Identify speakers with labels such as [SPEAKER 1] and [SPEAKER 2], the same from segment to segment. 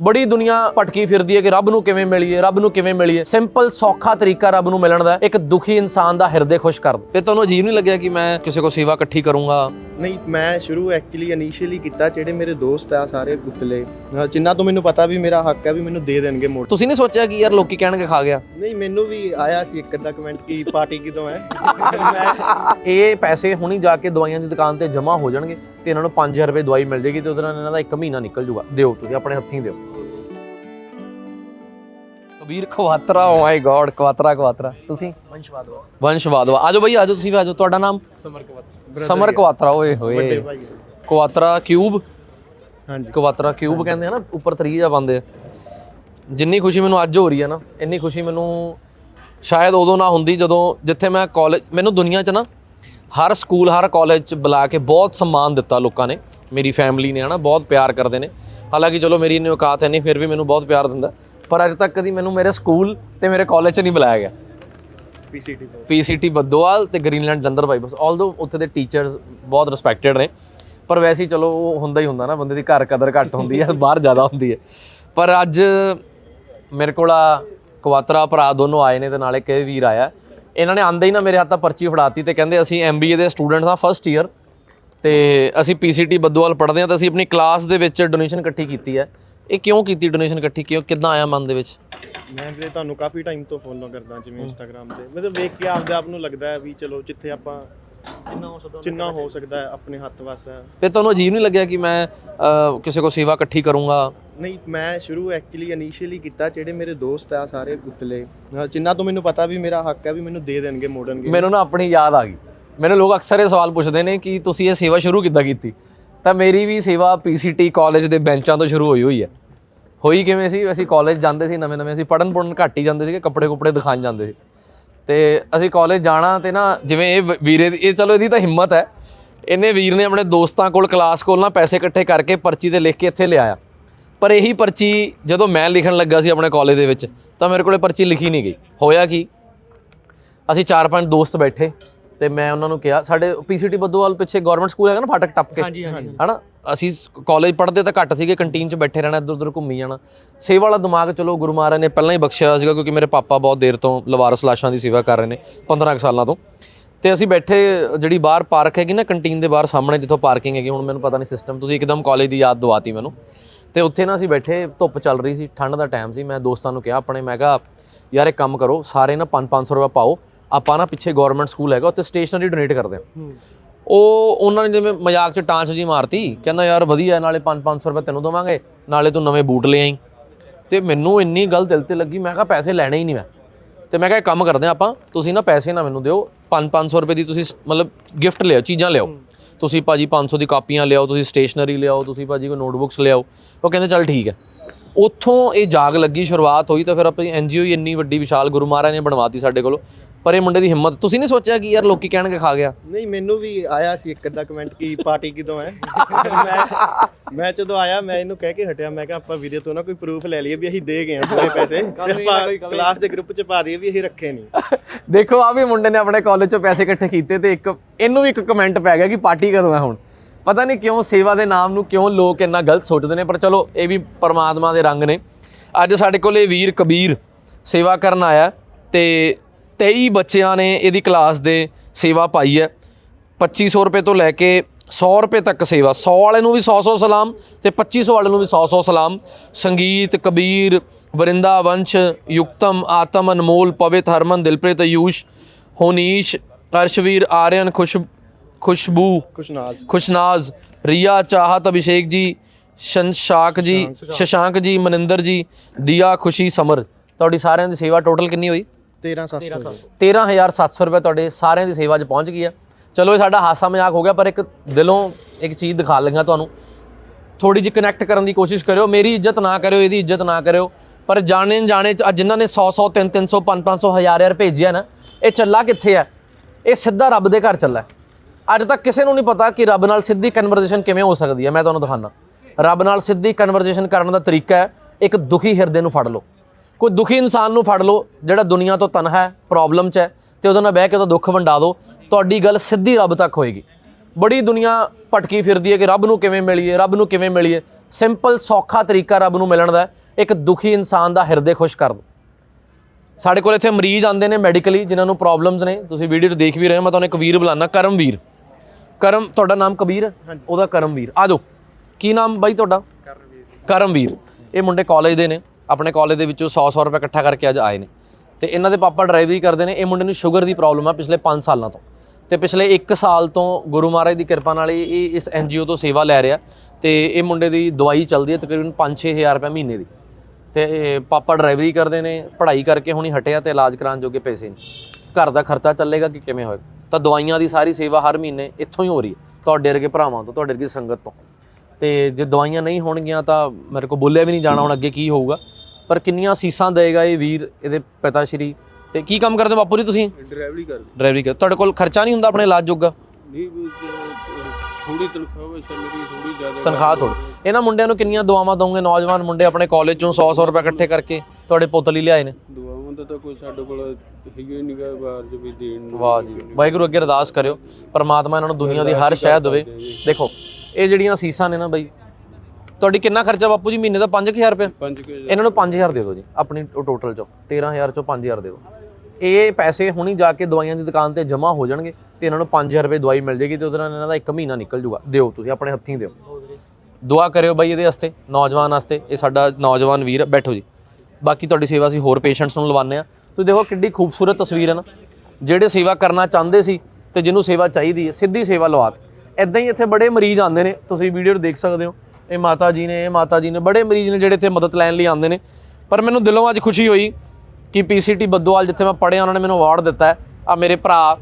[SPEAKER 1] ਬੜੀ ਦੁਨੀਆ ਭਟਕੀ ਫਿਰਦੀ ਹੈ ਕਿ ਰੱਬ ਨੂੰ ਕਿਵੇਂ ਮਿਲੀਏ, ਰੱਬ ਨੂੰ ਕਿਵੇਂ ਮਿਲੀਏ। ਸਿੰਪਲ ਸੌਖਾ ਤਰੀਕਾ ਰੱਬ ਨੂੰ ਮਿਲਣ ਦਾ ਇੱਕ ਦੁਖੀ ਇਨਸਾਨ ਦਾ ਹਿਰਦੇ ਖੁਸ਼ ਕਰ ਦੇ ਤੁਹਾਨੂੰ ਅਜੀਬ ਨਹੀਂ ਲੱਗਿਆ ਕਿ ਮੈਂ ਕਿਸੇ ਕੋ ਸੇਵਾ ਇਕੱਠੀ ਕਰੂੰਗਾ?
[SPEAKER 2] ਨਹੀਂ ਮੈਂ ਸ਼ੁਰੂ ਐਕਚੁਅਲੀ ਇਨੀਸ਼ੀਅਲੀ ਕੀਤਾ ਜਿਹੜੇ ਮੇਰੇ ਦੋਸਤ ਆ ਸਾਰੇ ਪੁਤਲੇ। ਜਿਨ੍ਹਾਂ ਤੋਂ ਮੈਨੂੰ ਪਤਾ ਵੀ ਮੇਰਾ ਹੱਕ ਹੈ ਵੀ ਮੈਨੂੰ ਦੇ ਦੇਣਗੇ ਮੋੜ
[SPEAKER 1] ਤੁਸੀਂ ਨਹੀਂ ਸੋਚਿਆ ਕਿ ਯਾਰ ਲੋਕੀ ਕਹਿਣਗੇ ਖਾ ਗਿਆ?
[SPEAKER 2] ਨਹੀਂ ਮੈਨੂੰ ਵੀ ਆਇਆ ਸੀ ਇੱਕ ਅੱਧਾ ਕਮੈਂਟ ਕਿ ਪਾਰਟੀ ਕਿਦੋਂ ਹੈ?
[SPEAKER 1] ਇਹ ਪੈਸੇ ਹੁਣੀ ਜਾ ਕੇ ਦਵਾਈਆਂ ਦੀ ਦੁਕਾਨ ਤੇ ਜਮ੍ਹਾਂ ਹੋ ਜਾਣਗੇ ਤੇ ਇਹਨਾਂ ਨੂੰ 5000 ਰੁਪਏ ਦਵਾਈ ਮਿਲ ਜੇਗੀ ਤੇ ਉਹਦੇ ਨਾਲ ਇਹਨਾਂ ਦਾ ਇੱਕ ਮਹੀਨਾ ਨਿਕਲ ਜੂਗਾ ਦਿਓ ਤੁਸੀਂ ਆਪਣੇ ਹੱਥੀਂ ਦਿਓ। ਕਬੀਰ ਖਵਾਤਰਾ ਓ ਮਾਈ ਗॉड ਖਵਾਤਰਾ ਖਵਾਤਰਾ ਤੁਸੀਂ?
[SPEAKER 2] ਵੰਸ਼ਵਾਦਵਾ
[SPEAKER 1] ਵੰਸ਼ ਵਾਦਵਾ ਆਜੋ ਬਈ ਆਜੋ ਤੁਸੀਂ ਵੀ ਆਜੋ। ਤੁਹਾਡਾ ਨਾਮ?
[SPEAKER 2] ਸਮਰਕਵਤ
[SPEAKER 1] ਸਮਰ ਖਵਾਤਰਾ ਓਏ
[SPEAKER 2] ਵੱਡੇ
[SPEAKER 1] ਹੋਏ
[SPEAKER 2] ਭਾਈ।
[SPEAKER 1] ਕੁਆਤਰਾ ਕਿਊਬ?
[SPEAKER 2] ਹਾਂਜੀ।
[SPEAKER 1] ਕੁਆਤਰਾ ਕਿਊਬ ਕਹਿੰਦੇ ਆ ਨਾ ਉੱਪਰ ਤਰੀ ਜਾ ਪਾਉਂਦੇ ਆ। ਜਿੰਨੀ ਖੁਸ਼ੀ ਮੈਨੂੰ ਅੱਜ ਹੋ ਰਹੀ ਹੈ ਨਾ ਇੰਨੀ ਖੁਸ਼ੀ ਮੈਨੂੰ ਸ਼ਾਇਦ ਉਦੋਂ ਨਾ ਹੁੰਦੀ ਜਦੋਂ ਜਿੱਥੇ ਮੈਂ ਕਾਲਜ ਮੈਨੂੰ ਦੁਨੀਆ 'ਚ ਨਾ ਹਰ ਸਕੂਲ ਹਰ ਕਾਲਜ 'ਚ ਬੁਲਾ ਕੇ ਬਹੁਤ ਸਨਮਾਨ ਦਿੱਤਾ ਲੋਕਾਂ ਨੇ। ਮੇਰੀ ਫੈਮਿਲੀ ਨੇ ਹਨਾ ਬਹੁਤ ਪਿਆਰ ਕਰਦੇ ਨੇ। ਹਾਲਾਂਕਿ ਚਲੋ ਮੇਰੀ ਇੰਨੀ ਔਕਾਤ ਹੈ ਨਹੀਂ ਫਿਰ ਵੀ ਮੈਨੂੰ ਬਹੁਤ ਪਿਆਰ ਦਿੰਦਾ। ਪਰ ਅੱਜ ਤੱਕ ਕਦੀ ਮੈਨੂੰ ਮੇਰੇ ਸਕੂਲ ਤੇ ਮੇਰੇ ਕਾਲਜ 'ਚ ਨਹੀਂ ਬੁਲਾਇਆ ਗਿਆ।
[SPEAKER 2] ਪੀਸੀਟੀ ਤੋਂ।
[SPEAKER 1] ਪੀਸੀਟੀ ਬੱਦੋਵਾਲ ਤੇ ਗ੍ਰੀਨਲੈਂਡ ਜਲੰਧਰ ਬਾਈ ਬਸ। ਆਲਦੋ ਉੱਥੇ ਦੇ ਟੀਚਰਸ ਬਹੁਤ ਰਿਸਪੈਕਟਡ ਨੇ ਪਰ ਵੈਸੇ ਹੀ ਚਲੋ ਉਹ ਹੁੰਦਾ ਹੀ ਹੁੰਦਾ ਨਾ ਬੰਦੇ ਦੀ ਘਰ ਕਦਰ ਘੱਟ ਹੁੰਦੀ ਹੈ ਬਾਹਰ ਜ਼ਿਆਦਾ ਹੁੰਦੀ ਹੈ ਪਰ ਅੱਜ ਮੇਰੇ ਕੋਲ ਆ ਕਵਾਤਰਾ ਭਰਾ ਦੋਨੋਂ ਆਏ ਨੇ ਤੇ ਨਾਲੇ ਕੇ ਵੀਰ ਆਇਆ। ਇਹਨਾਂ ਨੇ ਆਂਦੇ ਹੀ ਨਾ ਮੇਰੇ ਹੱਥ ਪਰਚੀ ਫੜਾਤੀ ਤੇ ਕਹਿੰਦੇ ਅਸੀਂ ਐਮਬੀਏ ਦੇ ਸਟੂਡੈਂਟਸ ਆ ਫਸਟ ਈਅਰ ਤੇ ਅਸੀਂ ਪੀਸੀਟੀ ਬੱਦੋਵਾਲ ਪੜ੍ਹਦੇ ਹਾਂ ਤਾਂ ਅਸੀਂ ਆਪਣੀ ਕਲਾਸ ਦੇ ਵਿੱਚ ਡੋਨੇਸ਼ਨ ਇਕੱਠੀ ਕੀਤੀ ਹੈ। ਇਹ ਕਿਉਂ ਕੀਤੀ ਡੋਨੇਸ਼ਨ ਇਕੱਠੀ? ਕਿਉਂ ਕਿੱਦਾਂ ਆਇਆ ਮਨ ਦੇ ਵਿੱਚ?
[SPEAKER 2] ਮੈਂ ਵੀ ਤੁਹਾਨੂੰ ਕਾਫੀ ਟਾਈਮ ਤੋਂ ਫੋਲੋ ਕਰਦਾ ਜਿਵੇਂ ਇੰਸਟਾਗ੍ਰam ਤੇ। ਮਤਲਬ ਵੇਖ ਕੇ ਆਪਦੇ ਆਪ ਨੂੰ ਲੱਗਦਾ ਹੈ ਵੀ ਚਲੋ ਜਿੱਥੇ ਆਪਾਂ ਜਿੰਨਾ ਹੋ ਸਕਦਾ ਜਿੰਨਾ ਹੋ ਸਕਦਾ ਹੈ ਆਪਣੇ ਹੱਥ ਵੱਸ ਹੈ।
[SPEAKER 1] ਫਿਰ ਤੁਹਾਨੂੰ ਅਜੀਬ ਨਹੀਂ ਲੱਗਿਆ ਕਿ ਮੈਂ ਅਹ, ਕਿਸੇ ਕੋ ਸੇਵਾ ਇਕੱਠੀ ਕਰੂੰਗਾ?
[SPEAKER 2] ਨਹੀਂ ਮੈਂ ਸ਼ੁਰੂ ਐਕਚੁਅਲੀ ਇਨੀਸ਼ੀਅਲੀ ਕੀਤਾ ਜਿਹੜੇ ਮੇਰੇ ਦੋਸਤ ਆ ਸਾਰੇ ਪੁਤਲੇ। ਅਹ ਜਿਨ੍ਹਾਂ ਤੋਂ ਮੈਨੂੰ ਪਤਾ ਵੀ ਮੇਰਾ ਹੱਕ ਹੈ ਵੀ ਮੈਨੂੰ ਦੇ ਦੇਣਗੇ ਮੋੜਨਗੇ।
[SPEAKER 1] ਮੈਨੂੰ ਨਾ ਆਪਣੀ ਯਾਦ ਆ ਗਈ। ਮੈਨੂੰ ਲੋਕ ਅਕਸਰ ਇਹ ਸਵਾਲ ਪੁੱਛਦੇ ਨੇ ਕਿ ਤੁਸੀਂ ਇਹ ਸੇਵਾ ਸ਼ੁਰੂ ਕਿੱਦਾਂ ਕੀਤੀ? ਤਾਂ ਮੇਰੀ ਵੀ ਸੇਵਾ ਪੀਸੀਟੀ ਕਾਲਜ ਦੇ ਬੈਂਚਾਂ ਤੋਂ ਸ਼ੁਰੂ ਹੋਈ ਹੋਈ ਹੈ। ਹੋਈ ਕਿਵੇਂ ਸੀ? ਅਸੀਂ ਕਾਲਜ ਜਾਂਦੇ ਸੀ ਨਵੇਂ ਨਵੇਂ ਅਸੀਂ ਪੜਨ ਪੜਨ ਘੱਟ ਹੀ ਜਾਂਦੇ ਸੀਗੇ, ਕੱਪੜੇ ਕੁਪੜੇ ਦਿਖਾਣ ਜਾਂਦੇ ਸੀ। ਤੇ ਅਸੀਂ ਕਾਲਜ ਜਾਣਾ ਤੇ ਨਾ ਜਿਵੇਂ ਇਹ ਵੀਰੇ ਦੀ, ਇਹ ਚਲੋ ਇਹਦੀ ਤਾਂ ਹਿੰਮਤ ਹੈ। ਇਹਨੇ ਵੀਰ ਨੇ ਆਪਣੇ ਦੋਸਤਾਂ ਕੋਲ ਕਲਾਸ ਕੋਲ ਨਾ ਪੈਸੇ ਇਕੱਠੇ ਕਰਕੇ ਪਰਚੀ ਤੇ ਲਿਖ ਕੇ ਇੱਥੇ ਲਿਆਇਆ। ਪਰ ਇਹੀ ਪਰਚੀ ਜਦੋਂ ਮੈਂ ਲਿਖਣ ਲੱਗਾ ਸੀ ਆਪਣੇ ਕਾਲਜ ਦੇ ਵਿੱਚ, ਤਾਂ ਮੇਰੇ ਕੋਲੇ ਪਰਚੀ ਲਿਖੀ ਨਹੀਂ ਗਈ। ਹੋਇਆ ਕੀ? ਅਸੀਂ ਚਾਰ ਪੰਜ ਦੋਸਤ ਬੈਠੇ। ਤੇ ਮੈਂ ਉਹਨਾਂ ਨੂੰ ਕਿਹਾ ਸਾਡੇ ਪੀਸੀਟੀ ਬੱਦੋਵਾਲ ਪਿੱਛੇ ਗਵਰਨਮੈਂਟ ਸਕੂਲ ਹੈਗਾ ਨਾ ਫਾਟਕ ਟੱਪ ਕੇ। ਹਾਂਜੀ ਹਾਂਜੀ ਹਨਾ? ਅਸੀਂ ਕਾਲਜ ਪੜ੍ਹਦੇ ਤਾਂ ਘੱਟ ਸੀਗੇ ਕੰਟੀਨ 'ਚ ਬੈਠੇ ਰਹਿਣਾ ਇੱਧਰ ਉੱਧਰ ਘੁੰਮੀ ਜਾਣਾ। ਸੇਵਾ ਵਾਲਾ ਦਿਮਾਗ ਚਲੋ ਗੁਰੂ ਮਹਾਰਾਜ ਨੇ ਪਹਿਲਾਂ ਹੀ ਬਖਸ਼ਿਆ ਸੀਗਾ ਕਿਉਂਕਿ ਮੇਰੇ ਪਾਪਾ ਬਹੁਤ ਦੇਰ ਤੋਂ ਲਵਾਰਸ ਲਾਸ਼ਾਂ ਦੀ ਸੇਵਾ ਕਰ ਰਹੇ ਨੇ 15 ਕੁ ਸਾਲਾਂ ਤੋਂ। ਤੇ ਅਸੀਂ ਬੈਠੇ ਜਿਹੜੀ ਬਾਹਰ ਪਾਰਕ ਹੈਗੀ ਨਾ ਕੰਟੀਨ ਦੇ ਬਾਹਰ ਸਾਹਮਣੇ ਜਿੱਥੋਂ ਪਾਰਕਿੰਗ ਹੈਗੀ ਹੁਣ ਮੈਨੂੰ ਪਤਾ ਨਹੀਂ ਸਿਸਟਮ ਤੁਸੀਂ ਇੱਕਦਮ ਕਾਲਜ ਦੀ ਯਾਦ ਦਵਾਤੀ ਮੈਨੂੰ। ਤੇ ਉੱਥੇ ਨਾ ਅਸੀਂ ਬੈਠੇ ਧੁੱਪ ਚੱਲ ਰਹੀ ਸੀ ਠੰਡ ਦਾ ਟਾਈਮ ਸੀ ਮੈਂ ਦੋਸਤਾਂ ਨੂੰ ਕਿਹਾ ਆਪਣੇ ਮੈਂ ਕਿਹਾ ਯਾਰ ਇੱਕ ਕੰਮ ਕਰੋ ਸਾਰੇ ਨਾ 5-500 ਰੁਪਏ ਪਾਓ ਆਪਾਂ ਨਾ ਪਿੱਛੇ ਗਵਰਨਮੈਂਟ ਸਕੂਲ ਹੈਗਾ ਉੱਥੇ ਸਟੇਸ਼ਨਰੀ ਡੋਨੇਟ ਕਰਦੇ ਹਾਂ। ਉਹ ਉਹਨਾਂ ਨੇ ਜਿਵੇਂ ਮਜ਼ਾਕ 'ਚ ਟਾਂਚ ਜੀ ਮਾਰਤੀ ਕਹਿੰਦਾ ਯਾਰ ਵਧੀਆ ਨਾਲੇ 5-500 ਰੁਪਏ ਤੈਨੂੰ ਦਵਾਂਗੇ ਨਾਲੇ ਤੂੰ ਨਵੇਂ ਬੂਟ ਲੈ ਆਈ। ਤੇ ਮੈਨੂੰ ਇੰਨੀ ਗੱਲ ਦਿਲ ਤੇ ਲੱਗੀ ਮੈਂ ਕਿਹਾ ਪੈਸੇ ਲੈਣੇ ਹੀ ਨਹੀਂ ਮੈਂ। ਤੇ ਮੈਂ ਕਿਹਾ ਇੱਕ ਕੰਮ ਕਰਦੇ ਹਾਂ ਆਪਾਂ ਤੁਸੀਂ ਨਾ ਪੈਸੇ ਨਾ ਮੈਨੂੰ ਦਿਓ 5-500 ਰੁਪਏ ਦੀ ਤੁਸੀਂ ਮਤਲਬ ਗਿਫਟ ਲਿਆਓ ਚੀਜ਼ਾਂ ਲਿਆਓ। ਤੁਸੀਂ ਭਾਜੀ 500 ਦੀ ਕਾਪੀਆਂ ਲਿਆਓ ਤੁਸੀਂ ਸਟੇਸ਼ਨਰੀ ਲਿਆਓ ਤੁਸੀਂ ਭਾਜੀ ਕੋਈ ਨੋਟਬੁੱਕਸ ਲਿਆਓ। ਉਹ ਕਹਿੰਦੇ ਚੱਲ ਠੀਕ ਹੈ। ਉੱਥੋਂ ਇਹ ਜਾਗ ਲੱਗੀ ਸ਼ੁਰੂਆਤ ਹੋਈ ਤਾਂ ਫਿਰ ਆਪਣੀ ਐਨਜੀਓ ਹੀ ਇੰਨੀ ਵੱਡੀ ਵਿਸ਼ਾਲ ਗੁਰੂ ਮਹਾਰਾਜ ਨੇ ਬਣਵਾਤੀ ਸਾਡੇ ਕੋਲ। ਪਰ ਇਹ ਮੁੰਡੇ ਦੀ ਹਿੰਮਤ। ਤੁਸੀਂ ਨਹੀਂ ਸੋਚਿਆ ਕਿ ਯਾਰ ਲੋਕੀ ਕਹਿਣਗੇ ਖਾ ਗਿਆ?
[SPEAKER 2] ਨਹੀਂ ਮੈਨੂੰ ਵੀ ਆਇਆ ਸੀ ਇੱਕ ਅੱਧਾ ਕਮੈਂਟ ਕਿ ਪਾਰਟੀ ਕਿਦੋਂ ਹੈ। ਮੈਂ ਮੈਂ ਜਦੋਂ ਆਇਆ ਮੈਂ ਇਹਨੂੰ ਕਹਿ ਕੇ ਹਟਿਆ। ਮੈਂ ਕਿਹਾ ਆਪਾਂ ਵੀਡੀਓ ਤੋਂ ਨਾ ਕੋਈ ਪ੍ਰੂਫ ਲੈ ਲਈਏ ਵੀ ਅਸੀਂ ਦੇ ਗਏ ਹਾਂ ਪੂਰੇ ਪੈਸੇ। ਤੇ ਆਪਾਂ ਕਲਾਸ ਦੇ ਗਰੁੱਪ 'ਚ ਪਾ ਦਈਏ ਵੀ ਅਸੀਂ ਰੱਖੇ ਨਹੀਂ।
[SPEAKER 1] ਦੇਖੋ ਆ ਵੀ ਮੁੰਡੇ ਨੇ ਆਪਣੇ ਕਾਲਜ ਚੋਂ ਪੈਸੇ ਇਕੱਠੇ ਕੀਤੇ ਤੇ ਇੱਕ ਇਹਨੂੰ ਵੀ ਇੱਕ ਕਮੈਂਟ ਪੈ ਗਿਆ ਕਿ ਪਾਰਟੀ ਕਦੋਂ ਹੈ ਹੁਣ? ਪਤਾ ਨਹੀਂ ਕਿਉਂ ਸੇਵਾ ਦੇ ਨਾਮ ਨੂੰ ਕਿਉਂ ਲੋਕ ਇੰਨਾ ਗਲਤ ਸੋਚਦੇ ਨੇ ਪਰ ਚਲੋ ਇਹ ਵੀ ਪਰਮਾਤਮਾ ਦੇ ਰੰਗ ਨੇ। ਅੱਜ ਸਾਡੇ ਕੋਲ ਇਹ ਵੀਰ ਕਬੀਰ ਸੇਵਾ ਕਰਨ ਆਇਆ ਤੇ 23 ਬੱਚਿਆਂ ਨੇ ਇਹਦੀ ਕਲਾਸ ਦੇ ਸੇਵਾ ਪਾਈ ਹੈ। 2500 ਰੁਪਏ ਤੋਂ ਲੈ ਕੇ 100 ਰੁਪਏ ਤੱਕ ਸੇਵਾ। 100 ਵਾਲੇ ਨੂੰ ਵੀ 100 100 ਸਲਾਮ ਤੇ 2500 ਵਾਲੇ ਨੂੰ ਵੀ 100 100 ਸਲਾਮ। ਸੰਗੀਤ ਕਬੀਰ ਵਰਿੰਦਾ ਵੰਸ਼ ਯੁਕਤਮ ਆਤਮ ਅਨਮੋਲ ਪਵਿੱਤ ਹਰਮਨ ਦਿਲਪ੍ਰੀਤ ਆਯੂਸ਼ ਹੋਨੀਸ਼ ਅਰਸ਼ਵੀਰ ਆਰਿਅਨ ਖੁਸ਼ ਖੁਸ਼ਬੂ
[SPEAKER 2] ਕੁਛ ਨਾਜ਼
[SPEAKER 1] ਖੁਸ਼ਨਾਜ਼ ਰੀਆ ਚਾਹਤ ਅਭਿਸ਼ੇਕ ਜੀ ਸ਼ਨਸ਼ਾਕ ਜੀ ਸ਼ਸ਼ਾਂਕ। ਜੀ ਮਨਿੰਦਰ ਜੀ ਦੀਆ ਖੁਸ਼ੀ ਸਮਰ। ਤੁਹਾਡੀ ਸਾਰਿਆਂ ਦੀ ਸੇਵਾ ਟੋਟਲ ਕਿੰਨੀ ਹੋਈ?
[SPEAKER 2] 13700
[SPEAKER 1] 13700 ਰੁਪਏ ਤੁਹਾਡੇ ਸਾਰਿਆਂ ਦੀ ਸੇਵਾ 'ਚ ਪਹੁੰਚ ਗਈ ਆ। ਚਲੋ ਇਹ ਸਾਡਾ ਹਾਸਾ ਮਜ਼ਾਕ ਹੋ ਗਿਆ ਪਰ ਇੱਕ ਦਿਲੋਂ ਇੱਕ ਚੀਜ਼ ਦਿਖਾ ਲਈਆਂ ਤੁਹਾਨੂੰ। ਥੋੜੀ ਜਿਹੀ ਕਨੈਕਟ ਕਰਨ ਦੀ ਕੋਸ਼ਿਸ਼ ਕਰਿਓ ਮੇਰੀ ਇੱਜ਼ਤ ਨਾ ਕਰਿਓ ਇਹਦੀ ਇੱਜ਼ਤ ਨਾ ਕਰਿਓ। ਪਰ ਜਾਣੇ ਜਾਣੇ ਚ ਜਿਨ੍ਹਾਂ ਨੇ 100 100 3 300 5 500 ਹਜ਼ਾਰ ਹਜ਼ਾਰ ਭੇਜਿਆ ਨਾ ਇਹ ਚੱਲਾ ਕਿੱਥੇ ਆ? ਇਹ ਸਿੱਧਾ ਰੱਬ ਦੇ ਘਰ ਚੱਲਾ। ਅੱਜ ਤੱਕ ਕਿਸੇ ਨੂੰ ਨਹੀਂ ਪਤਾ ਕਿ ਰੱਬ ਨਾਲ ਸਿੱਧੀ ਕਨਵਰਸੇਸ਼ਨ ਕਿਵੇਂ ਹੋ ਸਕਦੀ ਹੈ ਮੈਂ ਤੁਹਾਨੂੰ ਦਿਖਾਣਾ ਰੱਬ ਨਾਲ ਸਿੱਧੀ ਕਨਵਰਸੇਸ਼ਨ ਕਰਨ ਦਾ ਤਰੀਕਾ ਹੈ ਇੱਕ ਦੁਖੀ ਹਿਰਦੇ ਨੂੰ ਫੜ ਲਓ। ਕੋਈ ਦੁਖੀ ਇਨਸਾਨ ਨੂੰ ਫੜ ਲਓ ਜਿਹੜਾ ਦੁਨੀਆ ਤੋਂ ਤਨਹਾ ਹੈ ਪ੍ਰੋਬਲਮ 'ਚ ਹੈ ਤੇ ਉਹਦੇ ਨਾਲ ਬਹਿ ਕੇ ਉਹਦਾ ਦੁੱਖ ਵੰਡਾ ਦਿਓ ਤੁਹਾਡੀ ਗੱਲ ਸਿੱਧੀ ਰੱਬ ਤੱਕ ਹੋਏਗੀ। ਬੜੀ ਦੁਨੀਆ ਭਟਕੀ ਫਿਰਦੀ ਹੈ ਕਿ ਰੱਬ ਨੂੰ ਕਿਵੇਂ ਮਿਲੀਏ ਰੱਬ ਨੂੰ ਕਿਵੇਂ ਮਿਲੀਏ। ਸਿੰਪਲ ਸੌਖਾ ਤਰੀਕਾ ਰੱਬ ਨੂੰ ਮਿਲਣ ਦਾ। ਇੱਕ ਦੁਖੀ ਇਨਸਾਨ ਦਾ ਹਿਰਦੇ ਖੁਸ਼ ਕਰ ਦੋ ਸਾਡੇ ਕੋਲ ਇੱਥੇ ਮਰੀਜ਼ ਆਉਂਦੇ ਨੇ ਮੈਡੀਕਲੀ ਜਿਨ੍ਹਾਂ ਨੂੰ ਪ੍ਰੋਬਲਮਸ ਨੇ। ਤੁਸੀਂ ਵੀਡੀਓ 'ਚ ਦੇਖ ਵੀ ਰਹੇ ਹੋ ਮੈਂ ਤੁਹਾਨੂੰ ਇੱਕ ਵੀਰ ਬੁਲਾਣਾ ਕਰਮਵੀਰ। ਕਰਮ ਤੁਹਾਡਾ ਨਾਮ ਕਬੀਰ? ਉਹਦਾ ਕਰਮਵੀਰ। ਆ ਜਾਓ। ਕੀ ਨਾਮ ਬਾਈ ਤੁਹਾਡਾ? ਕਰਮਵੀਰ ਇਹ ਮੁੰਡੇ ਕਾਲਜ ਦੇ ਨੇ। ਆਪਣੇ ਕਾਲਜ ਦੇ ਵਿੱਚੋਂ 100 100 ਰੁਪਏ ਇਕੱਠਾ ਕਰਕੇ ਅੱਜ ਆਏ ਨੇ। ਤੇ ਇਹਨਾਂ ਦੇ ਪਾਪਾ ਡਰਾਈਵਰੀ ਕਰਦੇ ਨੇ। ਇਹ ਮੁੰਡੇ ਨੂੰ ਸ਼ੂਗਰ ਦੀ ਪ੍ਰੋਬਲਮ ਆ ਪਿਛਲੇ 5 ਸਾਲਾਂ ਤੋਂ। ਤੇ ਪਿਛਲੇ 1 ਸਾਲ ਤੋਂ ਗੁਰੂ ਮਹਾਰਾਜ ਦੀ ਕਿਰਪਾ ਨਾਲ ਇਹ ਇਹ ਇਸ ਐਨਜੀਓ ਤੋਂ ਸੇਵਾ ਲੈ ਰਿਹਾ। ਤੇ ਇਹ ਮੁੰਡੇ ਦੀ ਦਵਾਈ ਚੱਲਦੀ ਹੈ ਤਕਰੀਬਨ 5-6000 ਰੁਪਏ ਮਹੀਨੇ ਦੀ। ਤੇ ਪਾਪਾ ਡਰਾਈਵਰੀ ਕਰਦੇ ਨੇ, ਪੜ੍ਹਾਈ ਕਰਕੇ ਹੁਣੀ ਹਟਿਆ ਤੇ ਇਲਾਜ ਕਰਾਉਣ ਜੋਗੇ ਪੈਸੇ ਨਹੀਂ। ਘਰ ਦਾ ਖਰਚਾ ਚੱਲੇਗਾ ਕਿ ਕਿਵੇਂ ਹੋਏਗਾ? ਤਾਂ ਦਵਾਈਆਂ ਦੀ ਸਾਰੀ ਸੇਵਾ ਹਰ ਮਹੀਨੇ ਇੱਥੋਂ ਹੀ ਹੋ ਰਹੀ ਹੈ। ਤੁਹਾਡੇ ਵਰਗੇ ਭਰਾਵਾਂ ਤੋਂ, ਤੁਹਾਡੇ ਵਰਗੀ ਸੰਗਤ ਤੋਂ। ਤੇ ਜੇ ਦਵਾਈਆਂ ਨਹੀਂ ਹੋਣਗੀਆਂ ਤਾਂ ਮੇਰੇ ਕੋ ਬੋਲਿਆ ਵੀ ਨਹੀਂ ਜਾਣਾ, ਹੁਣ ਅੱਗੇ ਕੀ ਹੋਊਗਾ? ਪਰ ਕਿੰਨੀਆਂ ਸੀਸਾਂ ਦੇਗਾ ਇਹ ਵੀਰ ਇਹਦੇ ਪਿਤਾ ਸ਼੍ਰੀ? ਤੇ ਕੀ ਕੰਮ ਕਰਦੇ ਹੋ ਬਾਪੂ ਜੀ ਤੁਸੀਂ?
[SPEAKER 3] ਡਰਾਈਵਰੀ ਕਰਦੇ।
[SPEAKER 1] ਡਰਾਈਵਰੀ ਕਰ ਤੁਹਾਡੇ ਕੋਲ ਖਰਚਾ ਨਹੀਂ ਹੁੰਦਾ ਆਪਣੇ ਇਲਾਜ ਜੋਗਾ?
[SPEAKER 3] ਨਹੀਂ ਥੋੜੀ ਤਨਖਾਹ ਵਿੱਚ ਮੇਰੀ ਥੋੜੀ ਜ਼ਿਆਦਾ
[SPEAKER 1] ਤਨਖਾਹ ਥੋੜੀ ਇਹਨਾਂ ਮੁੰਡਿਆਂ ਨੂੰ ਕਿੰਨੀਆਂ ਦੁਆਵਾਂ ਦੋਗੇ? ਨੌਜਵਾਨ ਮੁੰਡੇ ਆਪਣੇ ਕਾਲਜ ਚੋਂ 100 100 ਰੁਪਏ ਇਕੱਠੇ ਕਰਕੇ ਤੁਹਾਡੇ ਪੁੱਤ ਲਈ ਲਿਆਏ ਨੇ?
[SPEAKER 3] ਦੁਆਵਾਂ ਦਾ ਤਾਂ ਕੋਈ ਸਾਡੇ ਕੋਲ ਹੈਗਾ ਹੀ ਨਹੀਂਗਾ ਬਾਹਰ ਚ ਵੀ ਦੇਣ ਨੂੰ
[SPEAKER 1] ਵਾਹ ਜੀ ਵਾਹਿਗੁਰੂ ਅੱਗੇ ਅਰਦਾਸ ਕਰਿਓ ਪਰਮਾਤਮਾ ਇਹਨਾਂ ਨੂੰ ਦੁਨੀਆ ਦੀ ਹਰ ਸ਼ੈ ਦੇਵੇ। ਦੇਖੋ ਇਹ ਜਿਹੜੀਆਂ ਸੀਸਾਂ ਨੇ ਨਾ ਬਈ ਤੁਹਾਡੀ ਕਿੰਨਾ ਖਰਚਾ ਬਾਪੂ ਜੀ? ਮਹੀਨੇ ਦਾ 5000 ਰੁਪਏ?
[SPEAKER 3] ਪੰਜ ਕੇ
[SPEAKER 1] ਇਹਨਾਂ ਨੂੰ 5000 ਦੇ ਦਿਓ ਜੀ ਆਪਣੀ ਟੋਟਲ ਚੋਂ। 13000 ਚੋਂ 5000 ਦੇ ਦਿਓ। ਇਹ ਪੈਸੇ ਹੁਣੀ ਜਾ ਕੇ ਦਵਾਈਆਂ ਦੀ ਦੁਕਾਨ ਤੇ ਜਮ੍ਹਾਂ ਹੋ ਜਾਣਗੇ ਤੇ ਇਹਨਾਂ ਨੂੰ 5000 ਰੁਪਏ ਦਵਾਈ ਮਿਲ ਜੇਗੀ ਤੇ ਉਹਦੇ ਨਾਲ ਇਹਨਾਂ ਦਾ ਇੱਕ ਮਹੀਨਾ ਨਿਕਲ ਜੂਗਾ ਦਿਓ ਤੁਸੀਂ ਆਪਣੇ ਹੱਥੀਂ ਦਿਓ। ਦੁਆ ਕਰਿਓ ਬਾਈ ਇਹਦੇ ਵਾਸਤੇ ਨੌਜਵਾਨ ਵਾਸਤੇ। ਇਹ ਸਾਡਾ ਨੌਜਵਾਨ ਵੀਰ। ਬੈਠੋ ਜੀ। ਬਾਕੀ ਤੁਹਾਡੀ ਸੇਵਾ ਅਸੀਂ ਹੋਰ ਪੇਸ਼ੈਂਟਸ ਨੂੰ ਲਵਾਉਂਦੇ ਆ ਤੁਸੀਂ ਦੇਖੋ ਕਿੱਡੀ ਖੂਬਸੂਰਤ ਤਸਵੀਰ ਹੈ ਨਾ। ਜਿਹੜੇ ਸੇਵਾ ਕਰਨਾ ਚਾਹੁੰਦੇ ਸੀ ਤੇ ਜਿਹਨੂੰ ਸੇਵਾ ਚਾਹੀਦੀ ਹੈ ਸਿੱਧੀ ਸੇਵਾ ਲਵਾਤ ਇਦਾਂ ਹੀ ਇੱਥੇ ਬੜੇ ਮਰੀਜ਼ ਆਉਂਦੇ ਨੇ। ਤੁਸੀਂ ਵੀਡੀਓ ਦੇਖ ਸਕਦੇ ਹੋ। ਇਹ ਮਾਤਾ ਜੀ ਨੇ, ਇਹ ਮਾਤਾ ਜੀ ਨੇ, ਬੜੇ ਮਰੀਜ਼ ਨੇ ਜਿਹੜੇ ਇੱਥੇ ਮਦਦ ਲੈਣ ਲਈ ਆਉਂਦੇ ਨੇ। ਪਰ ਮੈਨੂੰ ਦਿਲੋਂ ਅੱਜ ਖੁਸ਼ੀ ਹੋਈ ਕਿ ਪੀਸੀਟੀ ਬੱਦੋਵਾਲ ਜਿੱਥੇ ਮੈਂ ਪੜ੍ਹਿਆ, ਉਹਨਾਂ ਨੇ ਮੈਨੂੰ ਅਵਾਰਡ ਦਿੱਤਾ ਹੈ। ਆ ਮੇਰੇ ਭਰਾ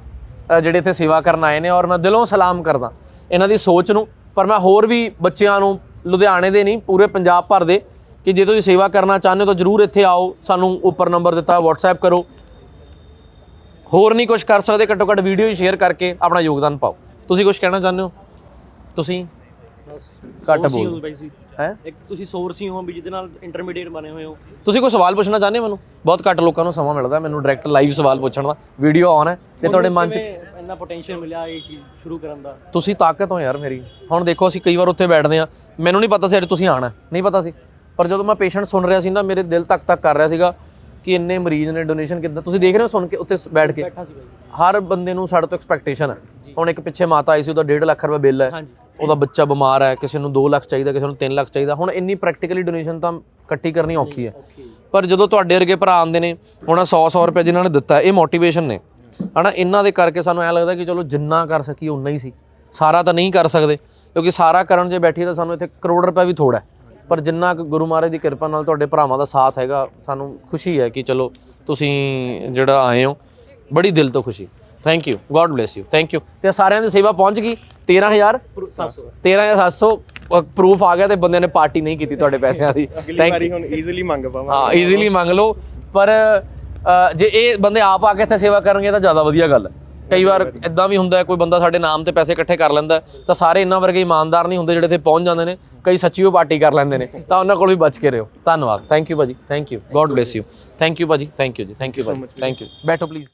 [SPEAKER 1] ਜਿਹੜੇ ਇੱਥੇ ਸੇਵਾ ਕਰਨ ਆਏ ਨੇ ਔਰ ਮੈਂ ਦਿਲੋਂ ਸਲਾਮ ਕਰਦਾ ਇਹਨਾਂ ਦੀ ਸੋਚ ਨੂੰ। ਪਰ ਮੈਂ ਹੋਰ ਵੀ ਬੱਚਿਆਂ ਨੂੰ ਲੁਧਿਆਣੇ ਦੇ ਨਹੀਂ, ਪੂਰੇ ਪੰਜਾਬ ਭਰ ਦੇ ਕਿ ਜੇ ਤੁਸੀਂ ਸੇਵਾ ਕਰਨਾ ਚਾਹੁੰਦੇ ਹੋ ਤਾਂ ਜਰੂਰ ਇੱਥੇ ਆਓ, ਸਾਨੂੰ ਉੱਪਰ ਨੰਬਰ ਦਿੱਤਾ, WhatsApp ਕਰੋ। ਹੋਰ ਨਹੀਂ ਕੁਝ ਕਰ ਸਕਦੇ, ਘੱਟੋ ਘੱਟ ਵੀਡੀਓ ਸ਼ੇਅਰ ਕਰਕੇ ਆਪਣਾ ਯੋਗਦਾਨ ਪਾਓ। ਤੁਸੀਂ ਕੁਝ ਕਹਿਣਾ ਚਾਹੁੰਦੇ ਹੋ? ਤੁਸੀਂ? ਘੱਟ ਬੋਲ ਹੈ?
[SPEAKER 4] ਇੱਕ ਤੁਸੀਂ ਸੋਰਸ ਹੀ ਹੋ ਵੀ ਜਿਹਦੇ ਨਾਲ ਇੰਟਰਮੀਡੀਏਟ ਬਣੇ ਹੋਏ ਹੋ।
[SPEAKER 1] ਤੁਸੀਂ ਕੋਈ ਸਵਾਲ ਪੁੱਛਣਾ ਚਾਹੁੰਦੇ ਹੋ ਮੈਨੂੰ? ਬਹੁਤ ਘੱਟ ਲੋਕਾਂ ਨੂੰ ਸਮਾਂ ਮਿਲਦਾ ਮੈਨੂੰ ਡਾਇਰੈਕਟ ਲਾਈਵ ਸਵਾਲ ਪੁੱਛਣ ਦਾ। ਵੀਡੀਓ ਆਨ ਹੈ ਤੇ ਤੁਹਾਡੇ ਮਨ 'ਚ
[SPEAKER 4] ਇੰਨਾ ਪੋਟੈਂਸ਼ੀਅਲ ਮਿਲਿਆ ਇਹ ਚੀਜ਼ ਸ਼ੁਰੂ ਕਰਨ ਦਾ।
[SPEAKER 1] ਤੁਸੀਂ ਤਾਕਤ ਹੋ ਯਾਰ ਮੇਰੀ। ਹੁਣ ਦੇਖੋ ਅਸੀਂ ਕਈ ਵਾਰ ਉੱਥੇ ਬੈਠਦੇ ਆ ਮੈਨੂੰ ਨਹੀਂ ਪਤਾ ਸੀ ਅੱਜ ਤੁਸੀਂ ਆਣਾ ਨਹੀਂ ਪਤਾ ਸੀ। ਪਰ ਜਦੋਂ ਮੈਂ ਪੇਸ਼ੈਂਟ ਸੁਣ ਰਿਹਾ ਸੀ ਨਾ ਮੇਰੇ ਦਿਲ ਤੱਕ ਤੱਕ ਕਰ ਰਿਹਾ ਸੀਗਾ ਕਿ ਇੰਨੇ ਮਰੀਜ਼ ਨੇ ਡੋਨੇਸ਼ਨ ਕਿੱਦਾਂ ਤੁਸੀਂ ਦੇਖ ਰਹੇ ਹੋ ਸੁਣ ਕੇ ਉੱਥੇ ਬੈਠ ਕੇ? ਹਰ ਬੰਦੇ ਨੂੰ ਸਾਡੇ ਤੋਂ ਐਕਸਪੈਕਟੇਸ਼ਨ ਹੈ। ਹੁਣ ਇੱਕ ਪਿੱਛੇ ਮਾਤਾ ਆਈ ਸੀ ਉਹਦਾ 1.5 ਲੱਖ ਰੁਪਏ ਬਿੱਲ ਹੈ। ਉਹਦਾ ਬੱਚਾ ਬਿਮਾਰ ਹੈ, ਕਿਸੇ ਨੂੰ 2 ਲੱਖ ਚਾਹੀਦਾ, ਕਿਸੇ ਨੂੰ 3 ਲੱਖ ਚਾਹੀਦਾ। ਹੁਣ ਇੰਨੀ ਪ੍ਰੈਕਟੀਕਲੀ ਡੋਨੇਸ਼ਨ ਤਾਂ ਇਕੱਠੀ ਕਰਨੀ ਔਖੀ ਹੈ। ਪਰ ਜਦੋਂ ਤੁਹਾਡੇ ਵਰਗੇ ਭਰਾ ਆਉਂਦੇ ਨੇ, ਹੁਣ 100 100 ਰੁਪਏ ਜਿਨ੍ਹਾਂ ਨੇ ਦਿੱਤਾ, ਇਹ ਮੋਟੀਵੇਸ਼ਨ ਨੇ। ਹਨਾ, ਇਹਨਾਂ ਦੇ ਕਰਕੇ ਸਾਨੂੰ ਐ ਲੱਗਦਾ ਕਿ ਚਲੋ ਜਿੰਨਾ ਕਰ ਸਕੀ ਉਨਾ ਹੀ ਸੀ। ਸਾਰਾ ਤਾਂ ਨਹੀਂ ਕਰ ਸਕਦੇ, ਕਿਉਂਕਿ ਸਾਰਾ ਕਰਨ ਜੇ ਬੈਠੀ ਤਾਂ ਸਾਨੂੰ ਇੱਥੇ ਕਰੋੜ ਰੁਪਏ ਵੀ ਥੋੜਾ ਹੈ। ਪਰ ਜਿੰਨਾ ਕੁ ਗੁਰੂ ਮਹਾਰਾਜ ਦੀ ਕਿਰਪਾ ਨਾਲ ਤੁਹਾਡੇ ਭਰਾਵਾਂ ਦਾ ਸਾਥ ਹੈਗਾ, ਸਾਨੂੰ ਖੁਸ਼ੀ ਹੈ ਕਿ ਚਲੋ ਤੁਸੀਂ ਜਿਹੜਾ ਆਏ ਹੋ, ਬੜੀ ਦਿਲ ਤੋਂ ਖੁਸ਼ੀ। Thank you god bless you thank you ਤੇ ਸਾਰਿਆਂ ਦੀ ਸੇਵਾ ਪਹੁੰਚ ਗਈ। 13000
[SPEAKER 4] 700
[SPEAKER 1] 13700 ਪ੍ਰੂਫ ਆ ਗਿਆ ਤੇ ਬੰਦਿਆਂ ਨੇ ਪਾਰਟੀ ਨਹੀਂ ਕੀਤੀ ਤੁਹਾਡੇ ਪੈਸਿਆਂ ਦੀ।
[SPEAKER 2] ਅਗਲੀ ਵਾਰੀ ਹੁਣ ਈਜ਼ੀਲੀ ਮੰਗ ਪਾਵਾਂ
[SPEAKER 1] ਹਾਂ ਈਜ਼ੀਲੀ ਮੰਗ ਲਓ। ਪਰ ਜੇ ਇਹ ਬੰਦੇ ਆਪ ਆ ਕੇ ਇੱਥੇ ਸੇਵਾ ਕਰਨਗੇ ਤਾਂ ਜ਼ਿਆਦਾ ਵਧੀਆ ਗੱਲ ਹੈ। ਕਈ ਵਾਰ ਇਦਾਂ ਵੀ ਹੁੰਦਾ ਹੈ ਕੋਈ ਬੰਦਾ ਸਾਡੇ ਨਾਮ ਤੇ ਪੈਸੇ ਇਕੱਠੇ ਕਰ ਲੈਂਦਾ ਤਾਂ ਸਾਰੇ ਇੰਨਾ ਵਰਗੇ ਇਮਾਨਦਾਰ ਨਹੀਂ ਹੁੰਦੇ ਜਿਹੜੇ ਇੱਥੇ ਪਹੁੰਚ ਜਾਂਦੇ ਨੇ। ਕਈ ਸੱਚੀਓ ਪਾਰਟੀ ਕਰ ਲੈਂਦੇ ਨੇ। ਤਾਂ ਉਹਨਾਂ ਕੋਲ ਵੀ ਬਚ ਕੇ ਰਹੋ। ਧੰਨਵਾਦ। ਥੈਂਕ ਯੂ ਭਾਜੀ। Thank you god bless you thank you ਭਾਜੀ। ਥੈਂਕ ਯੂ ਜੀ। ਥੈਂਕ ਯੂ ਭਾਜੀ। ਥੈਂਕ ਯੂ ਬੈਠੋ ਪਲੀਜ਼